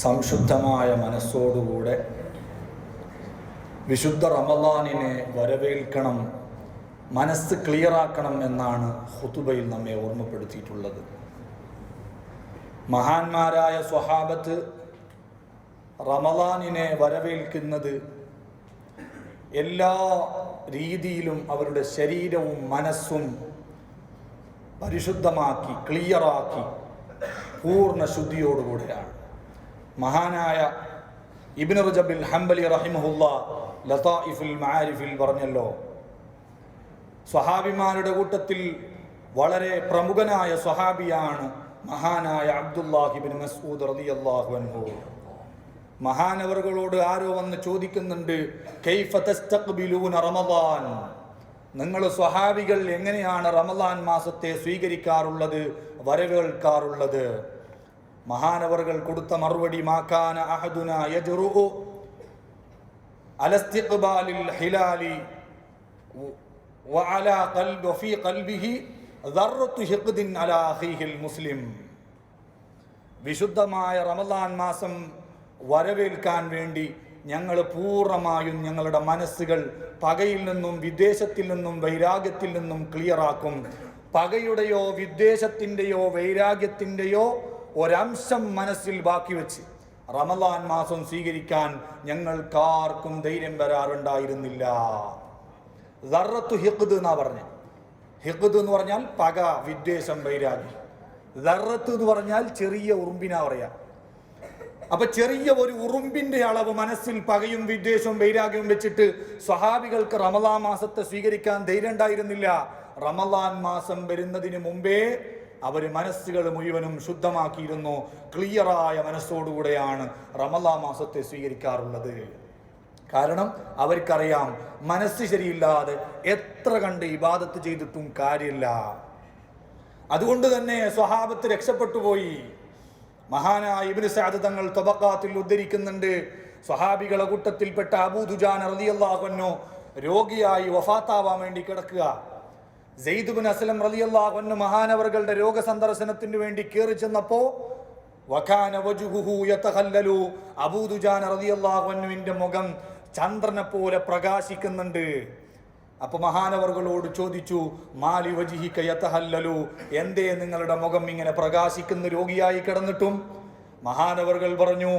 സംശുദ്ധമായ മനസ്സോടുകൂടെ വിശുദ്ധ റമദാനിനെ വരവേൽക്കണം മനസ്സ് ക്ലിയറാക്കണം എന്നാണ് ഹുതുബയിൽ നമ്മെ ഓർമ്മപ്പെടുത്തിയിട്ടുള്ളത്. മഹാന്മാരായ സ്വഹാബത്ത് റമദാനിനെ വരവേൽക്കുന്നത് എല്ലാ രീതിയിലും അവരുടെ ശരീരവും മനസ്സും പരിശുദ്ധമാക്കി ക്ലിയറാക്കി പൂർണ ശുദ്ധിയോടുകൂടെയാണ്. മഹാനായ ഇബിൻ റജബിൽ ഹംബലി റഹിമഹുല്ല ലതായിഫുൽ മാരിഫിൽ പറഞ്ഞല്ലോ സ്വഹാബിമാരുടെ കൂട്ടത്തിൽ വളരെ പ്രമുഖനായ സ്വഹാബിയാണ് മഹാനായ അബ്ദുല്ലാഹിബിൻ മസ്ഊദ് റളിയല്ലാഹു അൻഹു. മഹാനവറുകളോട് ആരോ വന്ന് ചോദിക്കുന്നുണ്ട് നിങ്ങൾ സ്വഹാബികൾ എങ്ങനെയാണ് റമദാൻ മാസത്തെ സ്വീകരിക്കാറുള്ളത് വരവേൽക്കാറുള്ളത്? മഹാനവറുകൾ കൊടുത്ത മറുപടി മാക്കാന അഹദുന യജ്റുഉ അലസ്തിഖ്ബാലിൽ ഹിലാലി وعلى قلب وفي قلبه ذرة حقد على أخيه المسلم വിശുദ്ധമായ റമദാൻ മാസം വരവേൽക്കാൻ വേണ്ടി ഞങ്ങൾ പൂർണ്ണമായും ഞങ്ങളുടെ മനസ്സുകൾ പകയിൽ നിന്നും വിദേശത്തിൽ നിന്നും വൈരാഗ്യത്തിൽ നിന്നും ക്ലിയറാക്കും പകയുടെയോ വിദ്വേഷത്തിൻ്റെയോ വൈരാഗ്യത്തിൻ്റെയോ ഒരംശം മനസ്സിൽ ബാക്കി വെച്ച് റമദാൻ മാസം സ്വീകരിക്കാൻ ഞങ്ങൾക്കാർക്കും ധൈര്യം വരാറുണ്ടായിരുന്നില്ല. ദർറത്തു ഹിഖ്ദ് എന്നാ പറഞ്ഞത് ഹിഖ്ദ് എന്ന് പറഞ്ഞാൽ പക വിദ്വേഷം വൈരാഗ്യം. ദറത്ത് എന്ന് പറഞ്ഞാൽ ചെറിയ ഉറുമ്പിനാ പറയാ. അപ്പൊ ചെറിയ ഒരു ഉറുമ്പിന്റെ അളവ് മനസ്സിൽ പകയും വിദ്വേഷവും വൈരാഗ്യവും വെച്ചിട്ട് സ്വഹാബികൾക്ക് റമദാൻ മാസത്തെ സ്വീകരിക്കാൻ ധൈര്യം ഉണ്ടായിരുന്നില്ല. റമദാൻ മാസം വരുന്നതിന് മുമ്പേ അവർ മനസ്സുകൾ മുഴുവനും ശുദ്ധമാക്കിയിരുന്നു. ക്ലിയറായ മനസ്സോടുകൂടെയാണ് റമല മാസത്തെ സ്വീകരിക്കാറുള്ളത്. കാരണം അവർക്കറിയാം മനസ്സ് ശരിയില്ലാതെ എത്ര കണ്ട് ഇബാദത്ത് ചെയ്തിട്ടും കാര്യമില്ല. അതുകൊണ്ട് തന്നെ സ്വഹാബത്ത് രക്ഷപ്പെട്ടു പോയി. മഹാനായ ഇബിന് സഅദ് തങ്ങൾ തബക്കാത്തിൽ ഉദ്ധരിക്കുന്നുണ്ട്. സ്വഹാബികളെ കൂട്ടത്തിൽപ്പെട്ട അബൂദുജാൻ റളിയല്ലാഹു രോഗിയായി വഫാത്താവാൻ വേണ്ടി കിടക്കുക. സെയ്ദുബിൻ അസ്ലം റളിയല്ലാഹു മഹാനവറുകളുടെ രോഗ സന്ദർശനത്തിന് വേണ്ടി കയറി ചെന്നപ്പോ യതഖല്ലലു അബൂദുജാൻ മുഖം ചന്ദ്രനെ പോലെ പ്രകാശിക്കുന്നുണ്ട്. അപ്പൊ മഹാനവറുകളോട് ചോദിച്ചു മാലി യതഹല്ലലു എന്തേ നിങ്ങളുടെ മുഖം ഇങ്ങനെ പ്രകാശിക്കുന്ന രോഗിയായി കിടന്നിട്ടും? മഹാനവറുകൾ പറഞ്ഞു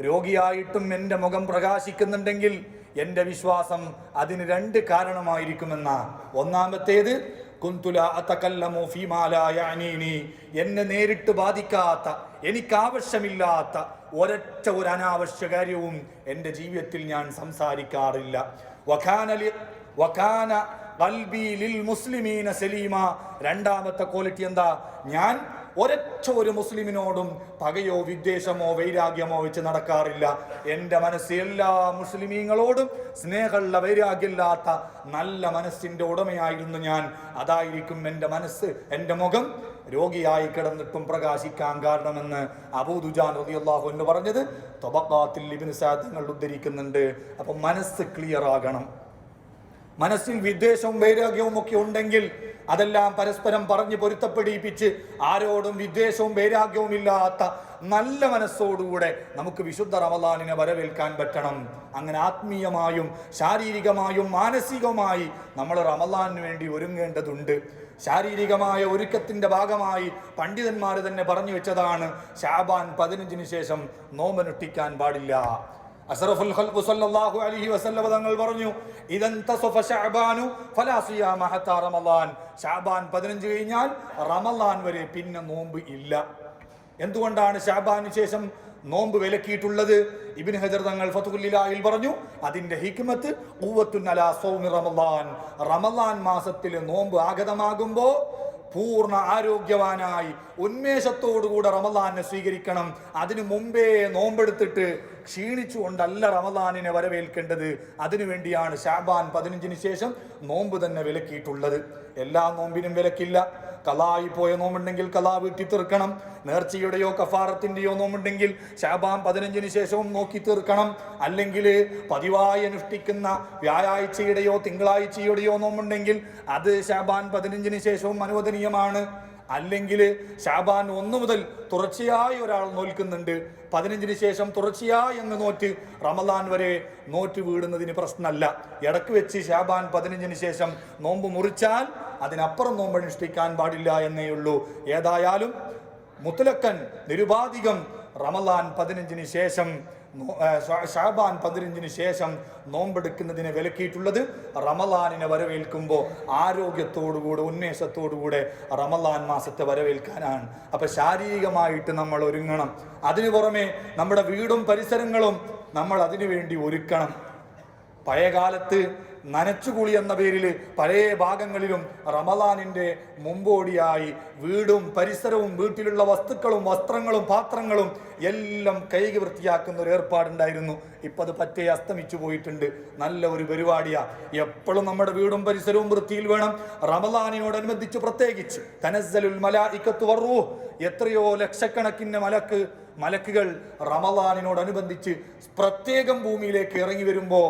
രോഗിയായിട്ടും എന്റെ മുഖം പ്രകാശിക്കുന്നുണ്ടെങ്കിൽ എന്റെ വിശ്വാസം അതിന് രണ്ട് കാരണമായിരിക്കുമെന്ന. ഒന്നാമത്തേത് കുന്തുല അത്തക്കല്ലമോ ഫീമാലായനീനി എന്നെ നേരിട്ട് ബാധിക്കാത്ത എനിക്കാവശ്യമില്ലാത്ത ഒരൊറ്റ ഒരു അനാവശ്യ കാര്യവും എന്റെ ജീവിതത്തിൽ ഞാൻ സംസാരിക്കാറില്ല. വഖാനലി വഖാന ലിൽ മുസ്ലിമീന സലീമ. രണ്ടാമത്തെ ക്വാളിറ്റി എന്താ? ഞാൻ ഒരൊറ്റ ഒരു മുസ്ലിമിനോടും പകയോ വിദ്വേഷമോ വൈരാഗ്യമോ വെച്ച് നടക്കാറില്ല. എന്റെ മനസ്സ് എല്ലാ മുസ്ലിമീങ്ങളോടും സ്നേഹമുള്ള വൈരാഗ്യമില്ലാത്ത നല്ല മനസ്സിന്റെ ഉടമയായിരുന്നു ഞാൻ. അതായിരിക്കും എന്റെ മനസ്സ് എന്റെ മുഖം രോഗിയായി കിടന്നിട്ടും പ്രകാശിക്കാൻ കാരണമെന്ന് അബൂദുജാൻ റളിയല്ലാഹു എന്ന് പറഞ്ഞത് തൊബക്കാത്തിൽ ഇബിന് സാധ്യങ്ങൾ ഉദ്ധരിക്കുന്നുണ്ട്. അപ്പം മനസ്സ് ക്ലിയർ ആകണം. മനസ്സിൽ വിദ്വേഷവും വൈരാഗ്യവും ഒക്കെ ഉണ്ടെങ്കിൽ അതെല്ലാം പരസ്പരം പറഞ്ഞ് പൊരുത്തപ്പെടിപ്പിച്ച് ആരോടും വിദ്വേഷവും വൈരാഗ്യവും ഇല്ലാത്ത നല്ല മനസ്സോടുകൂടെ നമുക്ക് വിശുദ്ധ റമദാനിനെ വരവേൽക്കാൻ പറ്റണം. അങ്ങനെ ആത്മീയമായും ശാരീരികമായും മാനസികവുമായി നമ്മൾ റമദാനിന് വേണ്ടി ഒരുങ്ങേണ്ടതുണ്ട്. ശാരീരികമായ ഒരുക്കത്തിന്റെ ഭാഗമായി പണ്ഡിതന്മാർ തന്നെ പറഞ്ഞു വെച്ചതാണ് ഷാബാൻ പതിനഞ്ചിന് ശേഷം നോമ്പനുഷ്ഠിക്കാൻ പാടില്ല. അസ്റഫുൽ ഖൽഖു സല്ലല്ലാഹു അലൈഹി വസല്ലം തങ്ങൾ പറഞ്ഞു ഇദൻ തസഫ ശഅബാനു ഫലാ സിയാമ ഹത്താ റമളാൻ ശഅബാൻ 15 കഴിഞ്ഞാൽ റമളാൻ വരെ പിന്നെ നോമ്പ് ഇല്ല. എന്തുകൊണ്ടാണ് ശഅബാന് ശേഷം നോമ്പ് വിലക്കിയിട്ടുള്ളത്? ഇബിൻ ഹജർ തങ്ങൾ ഫതുലിലായിൽ പറഞ്ഞു അതിന്റെ ഹിക്മത്ത് ഖുവത്തുൻ അലാ സൗമി റമളാൻ റമളാൻ മാസത്തിലെ നോമ്പ് ആഗതമാകുമ്പോൾ പൂർണ ആരോഗ്യവാനായി ഉന്മേഷത്തോടുകൂടെ റമദാനെ സ്വീകരിക്കണം. അതിനു മുമ്പേ നോമ്പെടുത്തിട്ട് ക്ഷീണിച്ചുകൊണ്ടല്ല റമദാനിനെ വരവേൽക്കേണ്ടത്. അതിനുവേണ്ടിയാണ് ഷാബാൻ പതിനഞ്ചിന് ശേഷം നോമ്പ് തന്നെ വിലക്കിയിട്ടുള്ളത്. എല്ലാ നോമ്പിനും വിലക്കില്ല. കലായി പോയ നോമ്പുണ്ടെങ്കിൽ കലാ വീട്ടി തീർക്കണം. നേർച്ചയുടെയോ കഫാറത്തിന്റെയോ നോമ്പുണ്ടെങ്കിൽ ഷാബാൻ പതിനഞ്ചിന് ശേഷവും നോക്കി തീർക്കണം. അല്ലെങ്കിൽ പതിവായി അനുഷ്ഠിക്കുന്ന വ്യാഴാഴ്ചയുടെയോ തിങ്കളാഴ്ചയുടെയോ നോമ്പുണ്ടെങ്കിൽ അത് ഷാബാൻ പതിനഞ്ചിന് ശേഷവും അനുവദനീയമാണ്. അല്ലെങ്കിൽ ഷാബാൻ ഒന്ന് മുതൽ തുടർച്ചയായി ഒരാൾ നോൽക്കുന്നുണ്ട്. പതിനഞ്ചിന് ശേഷം തുടർച്ചയായി അങ്ങ് നോറ്റ് റമദാൻ വരെ നോറ്റ് വീടുന്നതിന് പ്രശ്നമല്ല. ഇടയ്ക്ക് വെച്ച് ഷാബാൻ പതിനഞ്ചിന് ശേഷം നോമ്പ് മുറിച്ചാൽ അതിനപ്പുറം നോമ്പ് അനുഷ്ഠിക്കാൻ പാടില്ല എന്നേ ഉള്ളൂ. ഏതായാലും മുത്തലക്കൻ നിരുപാധികം റമദാൻ പതിനഞ്ചിന് ശേഷം ഷാബാൻ പതിനഞ്ചിന് ശേഷം നോമ്പെടുക്കുന്നതിനെ വിലക്കിയിട്ടുള്ളത് റമലാനിനെ വരവേൽക്കുമ്പോൾ ആരോഗ്യത്തോടുകൂടെ ഉന്മേഷത്തോടുകൂടെ റമലാൻ മാസത്തെ വരവേൽക്കാനാണ്. അപ്പൊ ശാരീരികമായിട്ട് നമ്മൾ ഒരുങ്ങണം. അതിനു പുറമെ നമ്മുടെ വീടും പരിസരങ്ങളും നമ്മൾ അതിനു വേണ്ടി ഒരുക്കണം. പഴയകാലത്ത് നനച്ചുകുളി എന്ന പേരിൽ പഴയ ഭാഗങ്ങളിലും റമലാനിന്റെ മുമ്പോടിയായി വീടും പരിസരവും വീട്ടിലുള്ള വസ്തുക്കളും വസ്ത്രങ്ങളും പാത്രങ്ങളും എല്ലാം കൈകി വൃത്തിയാക്കുന്ന ഒരു ഏർപ്പാടുണ്ടായിരുന്നു. ഇപ്പൊ അത് പറ്റേ അസ്തമിച്ചു പോയിട്ടുണ്ട്. നല്ല ഒരു പരിപാടിയാ. എപ്പോഴും നമ്മുടെ വീടും പരിസരവും വൃത്തിയിൽ വേണം. റമദാനിനോടനുബന്ധിച്ച് പ്രത്യേകിച്ച് തനസ്സലുൽ ഇക്കത്ത് വറു എത്രയോ ലക്ഷക്കണക്കിന് മലക്ക് മലക്കുകൾ റമദാനിനോടനുബന്ധിച്ച് പ്രത്യേകം ഭൂമിയിലേക്ക് ഇറങ്ങി വരുമ്പോ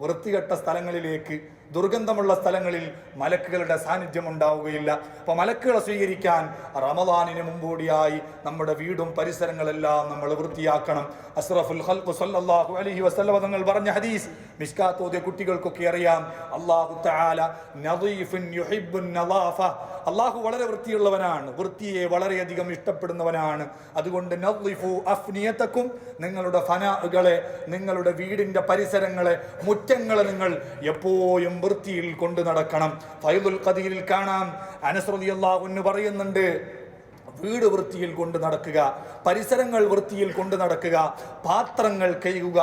വൃത്തികെട്ട സ്ഥലങ്ങളിലേക്ക് ദുർഗന്ധമുള്ള സ്ഥലങ്ങളിൽ മലക്കുകളുടെ സാന്നിധ്യം ഉണ്ടാവുകയില്ല. അപ്പൊ മലക്കുകളെ സ്വീകരിക്കാൻ റമദാനിന് മുമ്പോടിയായി നമ്മുടെ വീടും പരിസരങ്ങളെല്ലാം നമ്മൾ വൃത്തിയാക്കണം. അസ്റഫുൽ ഖൽഖ് സല്ലല്ലാഹു അലൈഹി വസല്ലം തങ്ങൾ പറഞ്ഞ ഹദീസ് മിസ്കാത്ത് ഓതിയ കുട്ടികൾക്കൊക്കെ അറിയാം. അള്ളാഹു തആല നദീഫുൻ യുഹിബ്ബുൻ അള്ളാഹു വളരെ വൃത്തിയുള്ളവനാണ്. വൃത്തിയെ വളരെയധികം ഇഷ്ടപ്പെടുന്നവനാണ്. അതുകൊണ്ട് നദ്ലിഫു നിങ്ങളുടെ ഫനാകളെ നിങ്ങളുടെ വീടിന്റെ പരിസരങ്ങളെ മുറ്റങ്ങളെ നിങ്ങൾ എപ്പോഴും വൃത്തിയിൽ കൊണ്ടു നടക്കണം. ഫൈദുൽ ഖദീരിൽ കാണാം. അനസ്രതി അള്ളാഹുന്ന് പറയുന്നുണ്ട് വീട് വൃത്തിയിൽ കൊണ്ട് നടക്കുക പരിസരങ്ങൾ വൃത്തിയിൽ കൊണ്ട് നടക്കുക പാത്രങ്ങൾ കഴുകുക.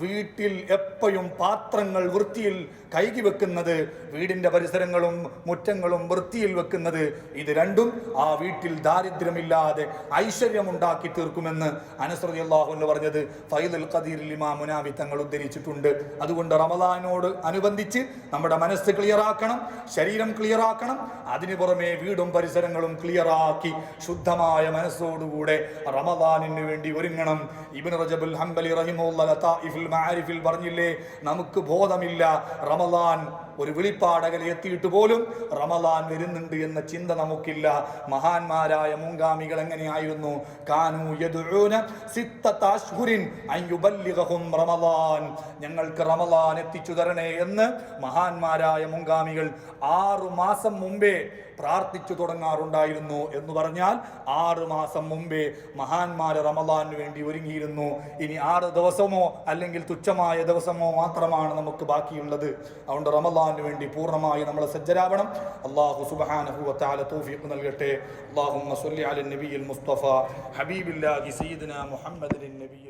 വീട്ടിൽ എപ്പോഴും പാത്രങ്ങൾ വൃത്തിയിൽ കൈകി വെക്കുന്നത് വീടിന്റെ പരിസരങ്ങളും മുറ്റങ്ങളും വൃത്തിയിൽ വെക്കുന്നത്. ഇത് രണ്ടും ആ വീട്ടിൽ ദാരിദ്ര്യമില്ലാതെ ഐശ്വര്യമുണ്ടാക്കി തീർക്കുമെന്ന് അനുസൃതി അള്ളാഹു എന്ന് പറഞ്ഞത്. ഫൈദുൽ ഖദീർ ഇമാ മുനാബി തങ്ങൾ ഉദ്ധരിച്ചിട്ടുണ്ട്. അതുകൊണ്ട് റമദാനോട് അനുബന്ധിച്ച് നമ്മുടെ മനസ്സ് ക്ലിയർ ആക്കണം. ശരീരം ക്ലിയർ ആക്കണം അതിനു പുറമെ വീടും പരിസരങ്ങളും ക്ലിയർ ആക്കി ശുദ്ധമായ മനസ്സോടുകൂടെ റമദാനിന് വേണ്ടി ഒരുങ്ങണം. ഇബിൻ റജബുൽ ഹംബലി റഹിമുള്ള മാരിഫിൽ പറഞ്ഞില്ലേ നമുക്ക് ബോധമില്ല. റമദാൻ ഒരു വിളിപ്പാടകൽ എത്തിയിട്ട് പോലും റമദാൻ വരുന്നുണ്ട് എന്ന ചിന്ത നമുക്കില്ല. മഹാന്മാരായ മുങ്കാമികൾ എങ്ങനെയായിരുന്നു? റമദാൻ. ഞങ്ങൾക്ക് റമദാൻ എത്തിച്ചു തരണേ എന്ന് മഹാന്മാരായ മുൻഗാമികൾ ആറു മാസം മുമ്പേ പ്രാർത്ഥിച്ചു തുടങ്ങാറുണ്ടായിരുന്നു എന്ന് പറഞ്ഞാൽ ആറു മാസം മുമ്പേ മഹാന്മാര് റമദാനു വേണ്ടി ഒരുങ്ങിയിരുന്നു. ഇനി ആറ് ദിവസമോ അല്ലെങ്കിൽ തുച്ഛമായ ദിവസമോ മാത്രമാണ് നമുക്ക് ബാക്കിയുള്ളത്. അതുകൊണ്ട് റമദാനു വേണ്ടി പൂർണമായി നമ്മൾ സജ്ജരാവണം. അള്ളാഹു സുബ്ഹാനഹു വതആല തൗഫീഖ് നൽകട്ടെ. അള്ളാഹു നബിയിൽ മുസ്തഫ. ഹബീബില്ലാഹി സയ്യിദന മുഹമ്മദിൻ ഉമ്മി